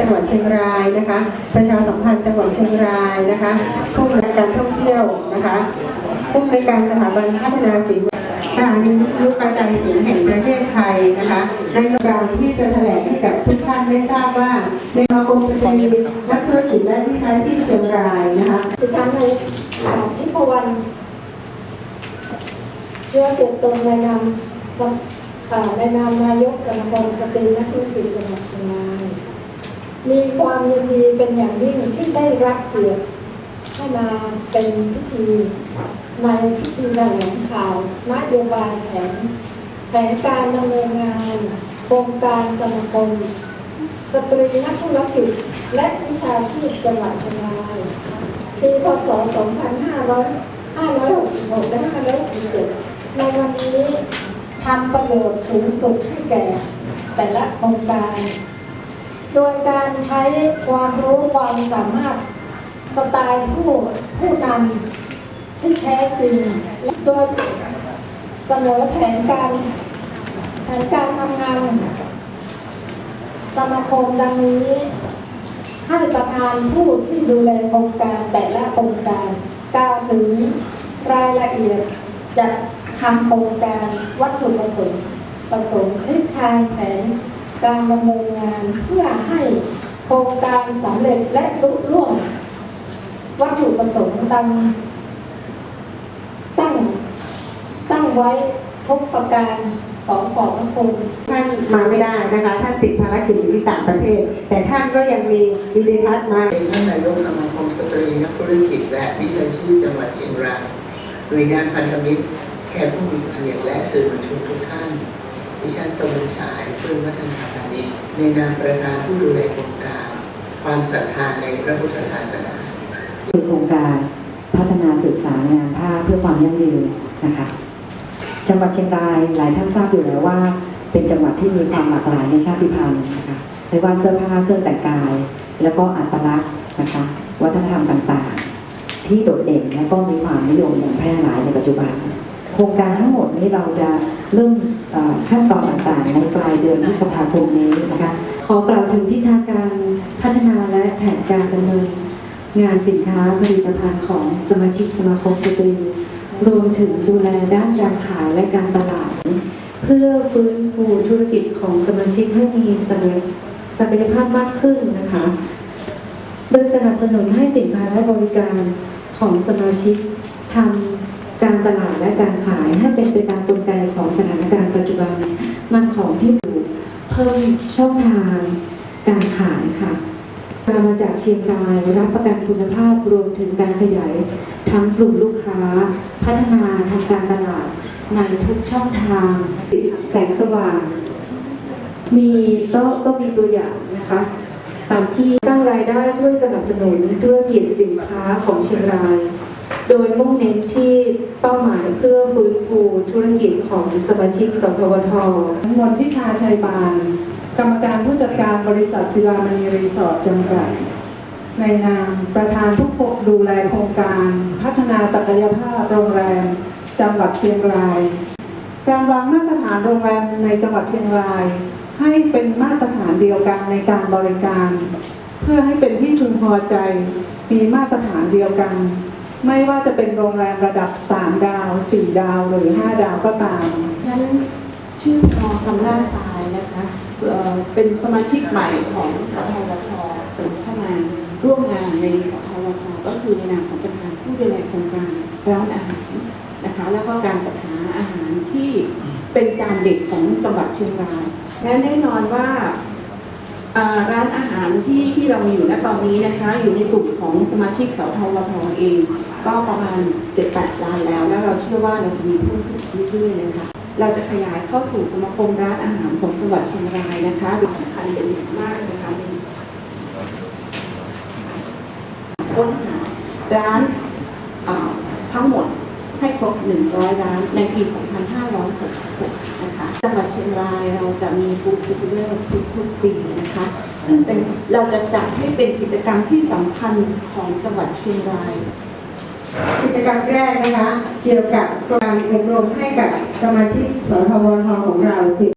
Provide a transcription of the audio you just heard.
จังหวัดเชียงรายนะคะ ประชาสัมพันธ์จังหวัดเชียงรายนะคะผู้อำนการท่องเที่ยวนะคะผู้อำนการสถาบันพัฒนาฝีมือสถานีวิทยุกระจายเสียงแห่งประเทศไทยนะคะในการที่จะแถลงให้กับทุกท่านได้ทราบว่า ในสมาคมสตรีนักธุรกิจและวิชาชีพเชียงรายนะคะดิฉันในทิพวรรณเชื่อเจตตนในนามในนามนายกสมาคมสตรีนักธุรกิจจังหวัดเชียงราย มีความยินดีเป็นอย่างยิ่งที่ได้รับเกียรติให้มาเป็นพิธี ในพิธีแถลงข่าวนโยบายแผนแผนการดำเนินงานโครงการสมาคมสตรีนักธุรกิจและวิชาชีพจังหวัดเชียงรายปีพศ 2566 และ567 ในวันนี้ทำประโยชน์สูงสุดให้แก่แต่ละโครงการ โดยการใช้ความรู้ความสามารถสไตล์ผู้ผู้นำที่แท้จริงโดยเสนอแผนการแผนการทำงานสมาคมดังนี้ ให้ประธานผู้ที่ดูแลโครงการแต่ละโครงการกล่าวถึงรายละเอียดจัดทำโครงการวัตถุประสงค์ประสงค์ทิศทางแผน การดำเนินงานเพื่อให้โครงการสำเร็จและลุล่วง วัตถุประสงค์ตามตั้งตั้งไว้ทุกประการของของคุณท่านมาไม่ได้นะคะ ท่านติดภารกิจอยู่ที่ต่างประเทศ แต่ท่านก็ยังมีวิดีทัศน์มาเป็นท่านนายกสมาคมสตรีนักธุรกิจและวิชาชีพจังหวัดเชียงรายหน่วยงานพันธมิตรแขกผู้มีเกียรติและสื่อมวลชนทุกท่าน ดิฉันตะวันฉายเพื่อนวัฒนาพาณิย์ในนามประธานผู้ดูแลโครงการ ความศรัทธาในพระพุทธศาสนาคือโครงการพัฒนาศึกษางานผ้าเพื่อความยั่งยืนนะคะจังหวัดเชียงรายหลายท่านทราบอยู่แล้วว่า เป็นจังหวัดที่มีความหลากหลายในชาติพันธุ์นะคะไม่ว่าเสื้อผ้าเครื่องแต่งกาย แล้วก็อัตลักษณ์นะคะวัฒนธรรมต่างๆ ที่โดดเด่นและก็มีความนิยมอย่างแพร่หลายในปัจจุบัน โครงการทั้งหมดนี้เราจะเริ่มขั้นตอนต่างๆ ในปลายเดือนพฤษภาคมนี้นะคะ ขอกล่าวถึงทิศทางการพัฒนาและแผนการดำเนินงานสินค้าผลิตภัณฑ์ของสมาชิกสมาคมสตรีรวมถึงดูแลด้านการขายและการตลาด เพื่อฟื้นฟูธุรกิจของสมาชิกให้มีศักยภาพมากขึ้นนะคะ โดยสนับสนุนให้สินค้าและบริการของสมาชิกทำ การตลาดและการขายให้เป็นไปตามกลไกของสถานการณ์ปัจจุบันนำของที่อยู่เพิ่มช่องทางการขายค่ะมามาจากเชียงรายรับประกันคุณภาพรวมถึงการขยายทั้งกลุ่มลูกค้า พัฒนาทางการตลาดในทุกช่องทางแสงสว่าง มีก็ก็มีตัวอย่างนะคะตามที่สร้างรายได้ช่วยสนับสนุนธุรกิจสินค้าของเชียงราย ยมุ่งเน้นที่เป้าหมายเพื่อฟื้นฟูธุรกิจของสมาชิกสพวทมนทิชาชัยบาน กรรมการผู้จัดการบริษัทศิลามณีรีสอร์ทจำกัด ในนามประธานผู้ดูแลโครงการ พัฒนาศักยภาพโรงแรม จังหวัดเชียงราย การวางมาตรฐานโรงแรมในจังหวัดเชียงราย ให้เป็นมาตรฐานเดียวกันในการบริการ เพื่อให้เป็นที่พึงพอใจมีมาตรฐานเดียวกัน ไม่ว่าจะเป็นโรงแรมระดับ 3 ดาว 4 ดาวหรือ 5 ดาวก็ตาม นั้นชื่อพอคำล่าทรายนะคะเอ่อเป็นสมาชิกใหม่ของสทวทเป็นเข้ามาร่วมงานในสทวทก็คือในนามของประธานผู้ดูแลโครงการร้านอาหารนะคะแล้วก็การจัดหาอาหารที่เป็นจานเด็ดของจังหวัดเชียงรายและแน่นอนว่า ร้านอาหารที่ที่เราอยู่ณตอนนี้นะคะ อยู่ในกลุ่มของสมาชิกสทวทเอง ก็ประมาณ 7-8ล้านแล้ว แล้วเราเชื่อว่าเราจะมีเพิ่มขึ้นเรื่อยๆนะคะเราจะขยายเข้าสู่สมาคมร้านอาหารของจังหวัดเชียงรายนะคะสำคัญเป็นอย่างมากนะคะค้นหาร้านอ่าทั้งหมดให้ครบ 100ร้านในปี 2566 นะคะ จังหวัดเชียงรายเราจะมีฟู้ดเฟสติวัลทุกๆปีนะคะ ซึ่งเป็นเราจะจัดให้เป็นกิจกรรมที่สำคัญของจังหวัดเชียงราย กิจกรรมแรกนะคะ เกี่ยวกับการอบรมให้กับสมาชิกสทวทของเรา